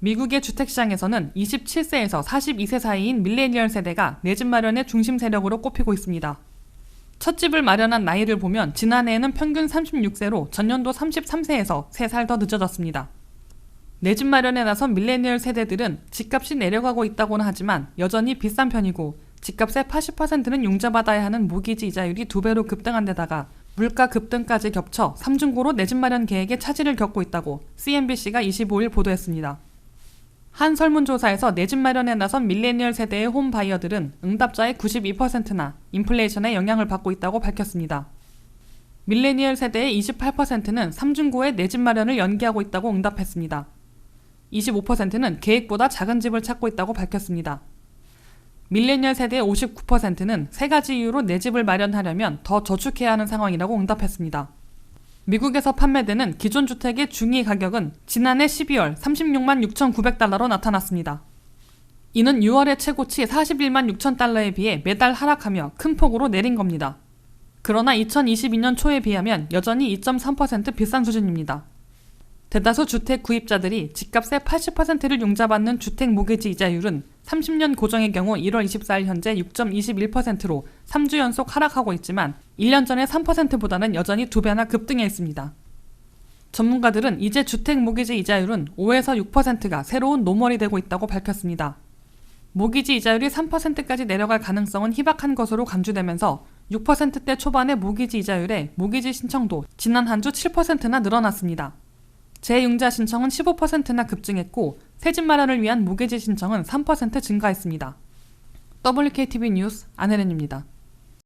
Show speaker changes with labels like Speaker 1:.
Speaker 1: 미국의 주택시장에서는 27세에서 42세 사이인 밀레니얼 세대가 내 집 마련의 중심 세력으로 꼽히고 있습니다. 첫 집을 마련한 나이를 보면 지난해에는 평균 36세로 전년도 33세에서 3살 더 늦어졌습니다. 내 집 마련에 나선 밀레니얼 세대들은 집값이 내려가고 있다고는 하지만 여전히 비싼 편이고 집값의 80%는 융자받아야 하는 모기지 이자율이 두 배로 급등한 데다가 물가 급등까지 겹쳐 삼중고로 내 집 마련 계획에 차질을 겪고 있다고 CNBC가 25일 보도했습니다. 한 설문조사에서 내 집 마련에 나선 밀레니얼 세대의 홈 바이어들은 응답자의 92%나 인플레이션의 영향을 받고 있다고 밝혔습니다. 밀레니얼 세대의 28%는 삼중고에 내 집 마련을 연기하고 있다고 응답했습니다. 25%는 계획보다 작은 집을 찾고 있다고 밝혔습니다. 밀레니얼 세대의 59%는 세 가지 이유로 내 집을 마련하려면 더 저축해야 하는 상황이라고 응답했습니다. 미국에서 판매되는 기존 주택의 중위 가격은 지난해 12월 36만 6,900달러로 나타났습니다. 이는 6월의 최고치 41만 6천 달러에 비해 매달 하락하며 큰 폭으로 내린 겁니다. 그러나 2022년 초에 비하면 여전히 2.3% 비싼 수준입니다. 대다수 주택 구입자들이 집값의 80%를 융자받는 주택 모기지 이자율은 30년 고정의 경우 1월 24일 현재 6.21%로 3주 연속 하락하고 있지만 1년 전의 3%보다는 여전히 2배나 급등해 있습니다. 전문가들은 이제 주택 모기지 이자율은 5에서 6%가 새로운 노멀이 되고 있다고 밝혔습니다. 모기지 이자율이 3%까지 내려갈 가능성은 희박한 것으로 간주되면서 6%대 초반의 모기지 이자율에 모기지 신청도 지난 한 주 7%나 늘어났습니다. 재융자 신청은 15%나 급증했고 새집 마련을 위한 모기지 신청은 3% 증가했습니다. WKTV 뉴스 안혜련입니다.